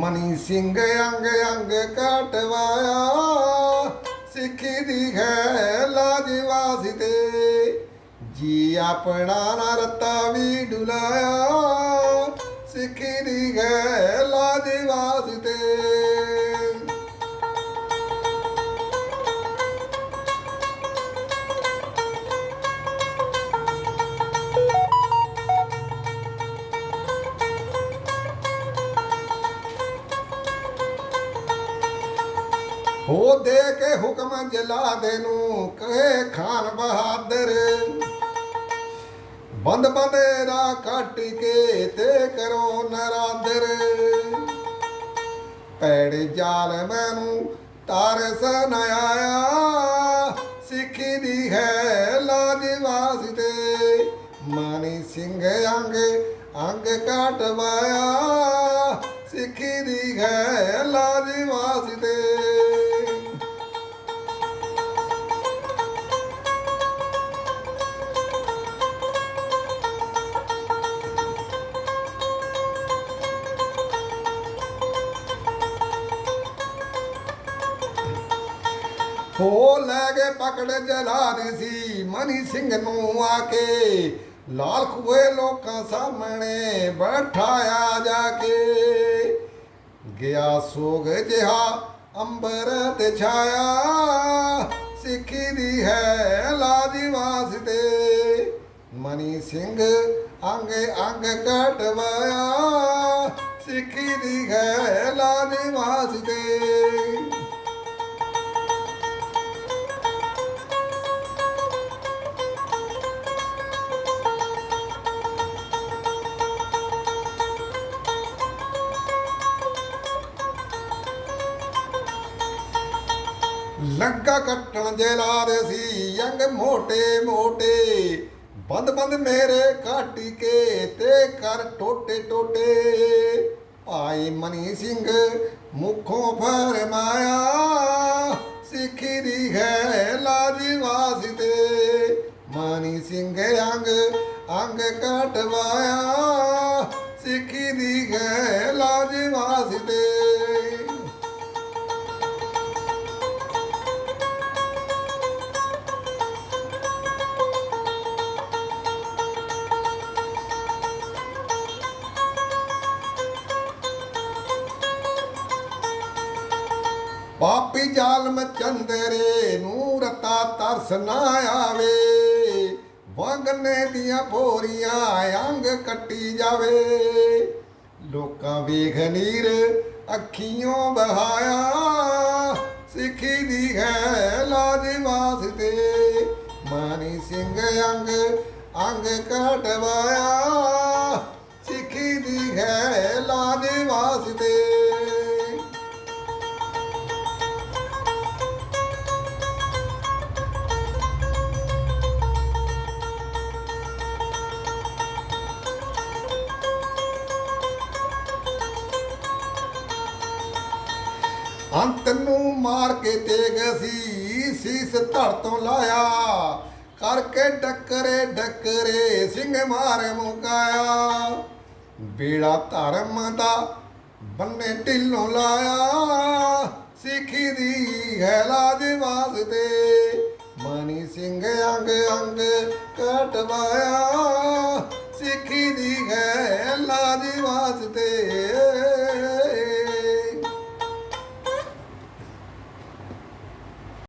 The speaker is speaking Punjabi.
ਮਨੀ ਸਿੰਘ ਅੰਗ ਅੰਗ ਕਟਵਾਇਆ, ਸਿੱਖੀ ਦੀ ਹੈ ਲਾਜਵਾਸੀ ਵਾਸਤੇ। ਜੀ ਆਪਣਾ ਨਾ ਰਤਾ ਵੀ ਡੁਲਾਇਆ, ਸਿੱਖੀ ਦੀ ਹੈ ਹੋ ਦੇ ਕੇ ਹੁਕਮ ਜਲਾ ਦੇ ਨੂੰ ਕਹੇ ਖਾਨ ਬਹਾਦਰ। ਬੰਦ ਬੰਦੇਰਾ ਕੱਟ ਕੇ ਤੇ ਕਰੋ ਨਰਾਦਰ। ਪੈੜ ਜਾਲ ਮੈਨੂੰ ਤਾਰਸ ਨ ਆਇਆ, ਸਿੱਖੀ ਦੀ ਹੈ ਲਾਜ ਵਾਸਤੇ। ਮਾਨੀ ਸਿੰਘ ਅੰਗ ਅੰਗ ਕਟਵਾਇਆ ਸਿੱਖੀ ਦੀ ਹੈ ਲਾਜ ਵਾਸਤੇ। ਹੋ ਲੈ ਕੇ ਪਕੜ ਜਲਾ ਦੇ ਸੀ। ਮਨੀ ਸਿੰਘ ਨੂੰ ਆ ਕੇ ਲਾਲ ਖੂਏ ਲੋਕਾਂ ਸਾਹਮਣੇ ਬਿਠਾਇਆ ਜਾ ਕੇ। ਗਿਆ ਸੋਗ ਜਿਹਾ ਅੰਬਰ ਤੇ ਛਾਇਆ। ਸਿੱਖੀ ਦੀ ਹੈ ਲਾਜੀ ਵਾਸਤੇ। ਮਨੀ ਸਿੰਘ ਅੰਗੇ ਅੰਗ ਕਟਵਾਇਆ ਸਿੱਖੀ ਦੀ ਹੈ ਲਾਜੀ ਵਾਸਤੇ। ਲੱਗਾ ਕੱਟਣ ਜਲਾ ਦੇ ਸੀ ਯੰਗ ਮੋਟੇ ਮੋਟੇ। ਬੰਦ ਬੰਦ ਮੇਰੇ ਕਾਟੀ ਕੇ ਤੇ ਕਰ ਟੋਟੇ ਟੋਟੇ। ਭਾਈ ਮਨੀ ਸਿੰਘ, ਮੁਖੋਂ ਫਰਮਾਇਆ ਸਿੱਖੀ ਦੀ ਹੈ ਲਾਜੀ ਵਾਸਤੇ। ਮਨੀ ਸਿੰਘ ਅੰਗ ਅੰਗ ਕਟਵਾਇਆ ਸਿੱਖੀ ਦੀ ਹੈ ਲਾਜੀ ਵਾਸਤੇ। ਪਾਪੀ ਜ਼ਾਲਮ ਚੰਦਰੇ ਨੂੰ ਰਤਾ ਤਰਸ ਨਾ ਆਵੇ। ਵੰਗਨੇ ਦੀਆਂ ਭੋਰੀਆਂ ਅੰਗ ਕੱਟੀ ਜਾਵੇ। ਲੋਕਾਂ ਵੇਖ ਨੀਰ, ਅੱਖੀਆਂ ਬਹਾਇਆ। ਸਿੱਖੀ ਦੀ ਹੈ ਲਾਜ ਵਾਸਤੇ। ਮਾਨੀ ਸਿੰਘ ਅੰਗ ਅੰਗ ਕਟਵਾਇਆ ਸਿੱਖੀ ਦੀ ਹੈ ਲਾਜ ਵਾਸਤੇ। ਅੰਤ ਨੂੰ ਮਾਰ ਕੇ ਤੇਗ ਸੀ, ਸੀਸ ਧੜ ਤੋਂ ਲਾਇਆ। ਕਰਕੇ ਡੱਕਰੇ ਡੱਕਰੇ ਸਿੰਘ ਮਾਰ ਮੁਕਾਇਆ। ਬੇੜਾ ਧਰਮ ਦਾ ਬੰਨੇ ਢਿੱਲੋਂ ਲਾਇਆ। ਸਿੱਖੀ ਦੀ ਹੈ ਲਾਜ ਵਾਸਤੇ ਮਨੀ ਸਿੰਘ ਅੰਗ ਅੰਗ ਕਟਵਾਇਆ। ਸਿੱਖੀ ਦੀ ਹੈ